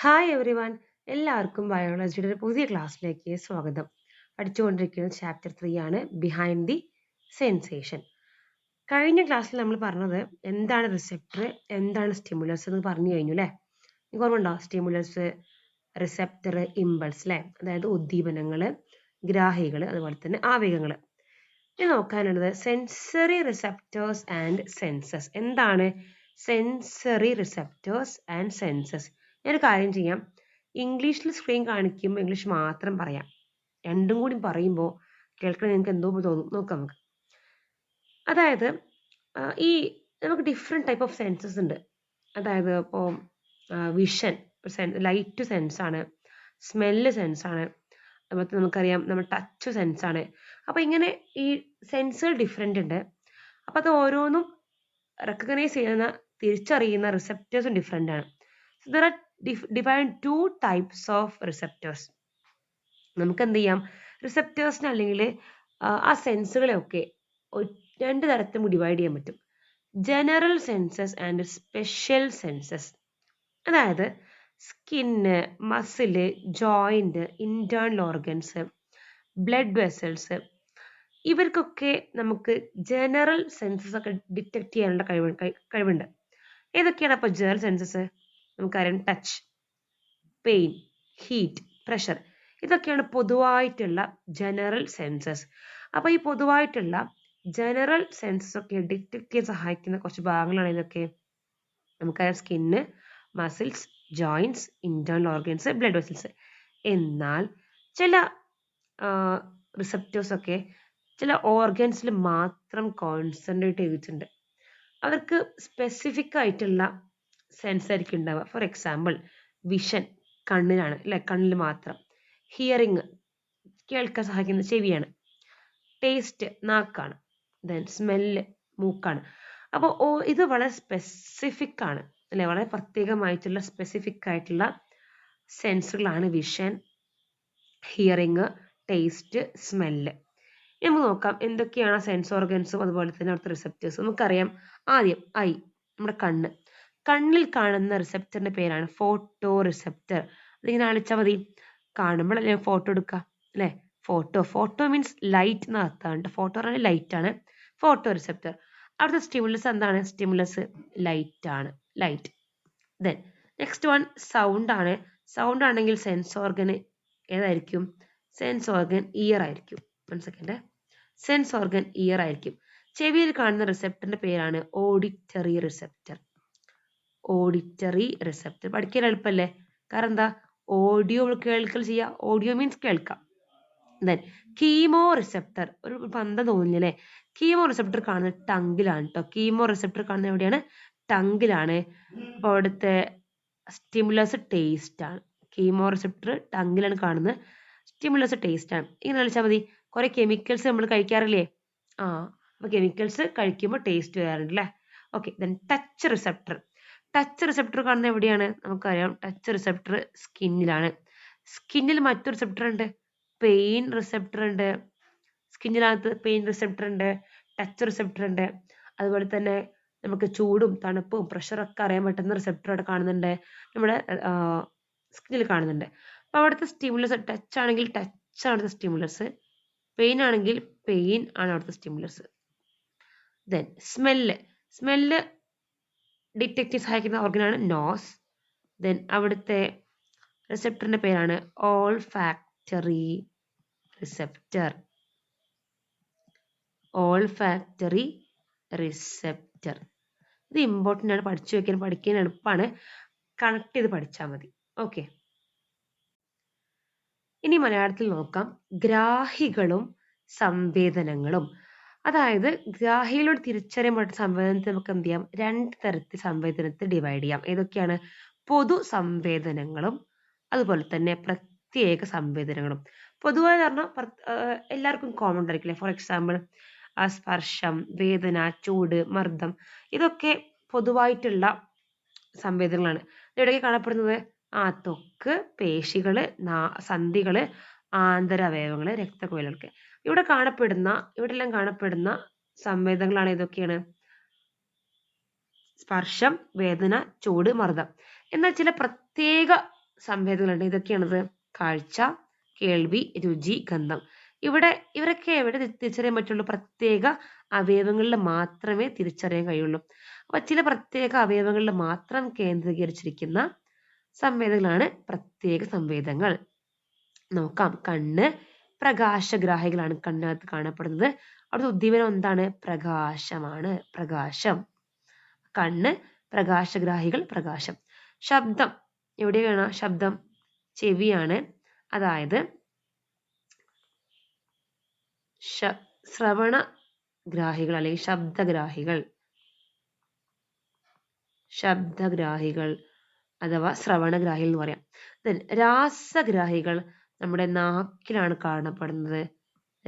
Hi every one എല്ലാവർക്കും ബയോളജിയുടെ ഒരു പുതിയ ക്ലാസ്സിലേക്ക് സ്വാഗതം. പഠിച്ചുകൊണ്ടിരിക്കുന്ന ചാപ്റ്റർ ത്രീ ആണ് ബിഹൈൻഡ് ദി സെൻസേഷൻ കഴിഞ്ഞ ക്ലാസ്സിൽ നമ്മൾ പറഞ്ഞത് എന്താണ് റിസെപ്റ്റർ എന്താണ് സ്റ്റിമുലസ് എന്ന് പറഞ്ഞു കഴിഞ്ഞു അല്ലേ നിങ്ങൾക്ക് ഓർമ്മയുണ്ടോ? സ്റ്റിമുലസ് റിസെപ്റ്റർ ഇമ്പൾസ് അല്ലേ അതായത് ഉദ്ദീപനങ്ങൾ ഗ്രാഹികൾ അതുപോലെ തന്നെ ആവേഗങ്ങൾ ഇനി നോക്കാനുള്ളത് സെൻസറി റിസെപ്റ്റേഴ്സ് ആൻഡ് സെൻസസ് എന്താണ് സെൻസറി റിസെപ്റ്റേഴ്സ് ആൻഡ് സെൻസസ് ഞാനൊരു കാര്യം ചെയ്യാം. ഇംഗ്ലീഷിൽ സ്ക്രീൻ കാണിക്കുമ്പോൾ ഇംഗ്ലീഷ് മാത്രം പറയാം. രണ്ടും കൂടി പറയുമ്പോൾ കേൾക്കണ നിങ്ങൾക്ക് എന്തോ തോന്നും. നോക്കാം നമുക്ക്. അതായത് ഈ നമുക്ക് ഡിഫറെന്റ് ടൈപ്പ് ഓഫ് സെൻസസ് ഉണ്ട്. അതായത് ഇപ്പോൾ വിഷൻ ലൈറ്റ് സെൻസാണ് സ്മെല്ല് സെൻസാണ് അതുപോലെ നമുക്കറിയാം നമ്മൾ ടച്ച് സെൻസാണ് അപ്പോൾ ഇങ്ങനെ ഈ സെൻസുകൾ ഡിഫറെന്റ് ഉണ്ട്. അപ്പോൾ അത് ഓരോന്നും റെക്കഗ്നൈസ് ചെയ്യുന്ന തിരിച്ചറിയുന്ന റിസെപ്റ്റേഴ്സും ഡിഫറെന്റ് ആണ്. There are define two types of receptors നമുക്ക് എന്ത് ചെയ്യാം റിസെപ്റ്റേഴ്സിന് അല്ലെങ്കിൽ ആ സെൻസുകളെയൊക്കെ രണ്ട് നമുക്ക് ഡിവൈഡ് ചെയ്യാൻ പറ്റും. General senses and special senses അതായത് skin muscle joint internal organs blood vessels ഇവർക്കൊക്കെ നമുക്ക് ജനറൽ സെൻസസ് ഒക്കെ ഡിറ്റക്ട് ചെയ്യാനുള്ള കഴിവ് കഴി- കഴിവുണ്ട്. ഏതൊക്കെയാണ് അപ്പോൾ ജനറൽ സെൻസസ് നമുക്കറിയാം ടച്ച് പെയിൻ ഹീറ്റ് പ്രഷർ ഇതൊക്കെയാണ് പൊതുവായിട്ടുള്ള ജനറൽ സെൻസസ് അപ്പോൾ ഈ പൊതുവായിട്ടുള്ള ജനറൽ സെൻസസ് ഒക്കെ ഡിറ്റക്ട് ചെയ്യാൻ സഹായിക്കുന്ന കുറച്ച് ഭാഗങ്ങളാണ് ഇതൊക്കെ. നമുക്കറിയാം skin muscles joints internal organs blood vessels എന്നാൽ ചില റിസപ്റ്റേഴ്സ് ഒക്കെ ചില ഓർഗൻസിൽ മാത്രം കോൺസെൻട്രേറ്റ് ചെയ്തിട്ടുണ്ട്. അവർക്ക് സ്പെസിഫിക് ആയിട്ടുള്ള സെൻസ് ആയിരിക്കും ഉണ്ടാവുക ഫോർ എക്സാമ്പിൾ വിഷൻ കണ്ണിലാണ് അല്ലെ? കണ്ണിൽ മാത്രം. ഹിയറിങ് കേൾക്കാൻ സഹായിക്കുന്ന ചെവിയാണ്. ടേസ്റ്റ് നാക്കാണ്. ദെൻ സ്മെല്ല് മൂക്കാണ്. അപ്പോൾ ഓ ഇത് വളരെ സ്പെസിഫിക് ആണ് അല്ലെ? വളരെ പ്രത്യേകമായിട്ടുള്ള സ്പെസിഫിക് ആയിട്ടുള്ള സെൻസുകളാണ് വിഷൻ ഹിയറിങ് ടേസ്റ്റ് സ്മെല്ല് നമുക്ക് നോക്കാം എന്തൊക്കെയാണ് സെൻസ് ഓർഗൻസും അതുപോലെ തന്നെ അവിടുത്തെ റിസപ്റ്റേഴ്സും നമുക്കറിയാം ആദ്യം ഐ നമ്മുടെ കണ്ണ്. കണ്ണിൽ കാണുന്ന റിസെപ്റ്ററിന്റെ പേരാണ് ഫോട്ടോ റിസപ്റ്റർ അതിങ്ങനെ അളിച്ചാൽ മതി. കാണുമ്പോൾ അല്ലേ ഫോട്ടോ എടുക്കുക അല്ലേ? ഫോട്ടോ ഫോട്ടോ മീൻസ് ലൈറ്റ് എന്ന അർത്ഥമാണ് ഫോട്ടോ പറഞ്ഞാൽ ലൈറ്റ് ആണ്. ഫോട്ടോ റിസപ്റ്റർ അവിടുത്തെ സ്റ്റിമുലസ് എന്താണ്? സ്റ്റിമുലസ് ലൈറ്റ് ആണ്. Light then next one sound ആണ്. സൗണ്ട് ആണെങ്കിൽ സെൻസ് ഓർഗൻ ഏതായിരിക്കും? സെൻസ് ഓർഗൻ ഇയർ ആയിരിക്കും. One second sense organ ear ആയിരിക്കും. ചെവിയിൽ കാണുന്ന റിസപ്റ്ററിന്റെ പേരാണ് ഓഡിറ്ററി റിസെപ്റ്റർ ഓഡിറ്ററി റിസെപ്റ്റർ പഠിക്കാൻ എളുപ്പമല്ലേ കാരണം എന്താ? ഓഡിയോ കേൾക്കൽ ചെയ്യുക ഓഡിയോ മീൻസ് കേൾക്കാം. ദെൻ കീമോ റിസെപ്റ്റർ ഒരു ബന്ധം തോന്നില്ലേ കീമോ റിസെപ്റ്റർ കാണുന്നത് ടങ്കിലാണ് കേട്ടോ കീമോ റിസെപ്റ്റർ കാണുന്നത് എവിടെയാണ്? ടങ്കിലാണ് അപ്പോൾ അവിടുത്തെ സ്റ്റിമുലസ് ടേസ്റ്റ് ആണ്. കീമോ റിസെപ്റ്റർ ടങ്കിലാണ് കാണുന്നത്. സ്റ്റിമുലസ് ടേസ്റ്റ് ആണ്. ഇങ്ങനെ കളിച്ചാൽ മതി. കുറെ കെമിക്കൽസ് നമ്മൾ കഴിക്കാറില്ലേ? ആ അപ്പൊ കെമിക്കൽസ് കഴിക്കുമ്പോൾ ടേസ്റ്റ് വരാറുണ്ട് അല്ലേ okay then touch receptor touch receptor കാണുന്നത് എവിടെയാണ്? നമുക്കറിയാം. ടച്ച് റിസെപ്റ്റർ സ്കിന്നിലാണ് സ്കിന്നിൽ മറ്റൊരു റിസെപ്റ്റർ ഉണ്ട്. പെയിൻ റിസെപ്റ്റർ ഉണ്ട്. സ്കിന്നിനകത്ത് പെയിൻ റിസെപ്റ്റർ ഉണ്ട്. ടച്ച് റിസെപ്റ്റർ ഉണ്ട്. അതുപോലെ തന്നെ നമുക്ക് ചൂടും തണുപ്പും പ്രഷറൊക്കെ അറിയാൻ പറ്റുന്ന റിസെപ്റ്റർ അവിടെ കാണുന്നുണ്ട്. നമ്മുടെ സ്കിന്നിൽ കാണുന്നുണ്ട്. അപ്പോൾ അവിടുത്തെ സ്റ്റിമുലസ് ടച്ച് ആണെങ്കിൽ ടച്ച് ആണ് സ്റ്റിമുലസ് പെയിൻ ആണെങ്കിൽ പെയിൻ ആണ് അവിടുത്തെ സ്റ്റിമുലസ് ദെൻ സ്മെല്ല് സ്മെല്ല് ചെയ്യാൻ സഹായിക്കുന്ന ഓർഗനാണ് നോസ്. ദെൻ അവിടുത്തെ റിസെപ്റ്ററിന്റെ പേരാണ് olfactory receptor olfactory receptor ഇത് ഇമ്പോർട്ടന്റ് ആണ് പഠിച്ചു വയ്ക്കാൻ പഠിക്കാൻ എളുപ്പമാണ് കണക്ട് ചെയ്ത് പഠിച്ചാൽ മതി. ഓക്കെ ഇനി മലയാളത്തിൽ നോക്കാം. ഗ്രാഹികളും സംവേദനങ്ങളും. അതായത് ഗ്രാഹിയിലൂടെ തിരിച്ചറിയാൻ പറ്റുന്ന സംവേദനത്തെ നമുക്ക് എന്ത് ചെയ്യാം? രണ്ട് തരത്തിൽ സംവേദനത്തെ ഡിവൈഡ് ചെയ്യാം. ഏതൊക്കെയാണ്? പൊതു സംവേദനങ്ങളും അതുപോലെ തന്നെ പ്രത്യേക സംവേദനങ്ങളും. പൊതുവായി പറഞ്ഞാൽ എല്ലാവർക്കും കോമൺ ആയിരിക്കില്ലേ ഫോർ എക്സാമ്പിൾ സ്പർശം വേദന ചൂട് മർദ്ദം ഇതൊക്കെ പൊതുവായിട്ടുള്ള സംവേദനങ്ങളാണ്. എവിടെയൊക്കെ കാണപ്പെടുന്നത്? ആ ത്വക്ക് പേശികൾ സന്ധികൾ ആന്തരാവയവങ്ങൾ രക്തക്കുഴലുകൾക്ക്. ഇവിടെ കാണപ്പെടുന്ന ഇവിടെ എല്ലാം കാണപ്പെടുന്ന സംവേദങ്ങളാണ് ഏതൊക്കെയാണ്? സ്പർശം വേദന ചൂട് മർദ്ദം. എന്നാൽ ചില പ്രത്യേക സംവേദങ്ങളുണ്ട് ഇതൊക്കെയാണത് കാഴ്ച കേൾവി രുചി ഗന്ധം. ഇവിടെ ഇവരൊക്കെ എവിടെ തിരിച്ചറിയാൻ പറ്റുള്ളൂ? പ്രത്യേക അവയവങ്ങളിൽ മാത്രമേ തിരിച്ചറിയാൻ കഴിയുള്ളൂ. അപ്പൊ ചില പ്രത്യേക അവയവങ്ങളിൽ മാത്രം കേന്ദ്രീകരിച്ചിരിക്കുന്ന സംവേദങ്ങളാണ് പ്രത്യേക സംവേദങ്ങൾ. നോക്കാം. കണ്ണ് പ്രകാശഗ്രാഹികളാണ് കണ്ണകത്ത് കാണപ്പെടുന്നത്. അവിടുത്തെ ഉദ്ദീപനം എന്താണ്? പ്രകാശമാണ്. പ്രകാശം. കണ്ണ് പ്രകാശഗ്രാഹികൾ പ്രകാശം. ശബ്ദം. എവിടെയാണ് ശബ്ദം. ചെവിയാണ്. അതായത് ശ്രവണഗ്രാഹികൾ ശ്രവണ ഗ്രാഹികൾ അല്ലെങ്കിൽ ശബ്ദഗ്രാഹികൾ. ശബ്ദഗ്രാഹികൾ അഥവാ ശ്രവണഗ്രാഹികൾ എന്ന് പറയാം. രാസഗ്രാഹികൾ നമ്മുടെ നാക്കിലാണ് കാണപ്പെടുന്നത്.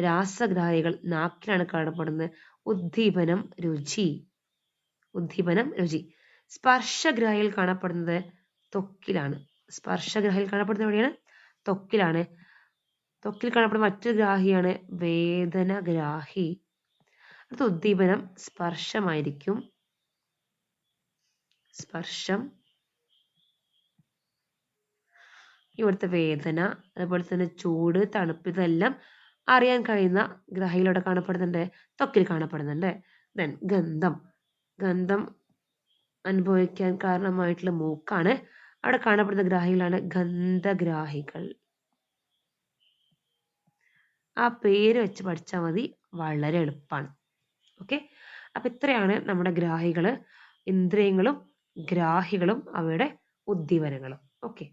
രാസഗ്രാഹികൾ നാക്കിലാണ് കാണപ്പെടുന്നത്. ഉദ്ദീപനം രുചി. ഉദ്ദീപനം രുചി. സ്പർശഗ്രാഹിയിൽ കാണപ്പെടുന്നത് ത്വക്കിലാണ് സ്പർശഗ്രാഹിയിൽ കാണപ്പെടുന്നത് എവിടെയാണ്? ത്വക്കിലാണ് ത്വക്കിൽ കാണപ്പെടുന്ന മറ്റൊരു ഗ്രാഹിയാണ് വേദനഗ്രാഹി. അടുത്ത ഉദ്ദീപനം സ്പർശമായിരിക്കും. സ്പർശം ഇവിടുത്തെ വേദന അതുപോലെ തന്നെ ചൂട് തണുപ്പ് ഇതെല്ലാം അറിയാൻ കഴിയുന്ന ഗ്രഹയിലൂടെ കാണപ്പെടുന്നുണ്ട് ത്വക്കിൽ കാണപ്പെടുന്നുണ്ട്. ദെൻ ഗന്ധം. ഗന്ധം അനുഭവിക്കാൻ കാരണമായിട്ടുള്ള മൂക്കാണ്. അവിടെ കാണപ്പെടുന്ന ഗ്രാഹികളാണ് ഗന്ധഗ്രാഹികൾ. ആ പേര് വെച്ച് പഠിച്ചാൽ മതി വളരെ എളുപ്പമാണ് ഓക്കെ അപ്പൊ ഇത്രയാണ് നമ്മുടെ ഗ്രാഹികൾ ഇന്ദ്രിയങ്ങളും ഗ്രാഹികളും അവയുടെ ഉദ്ദീപനങ്ങളും ഓക്കെ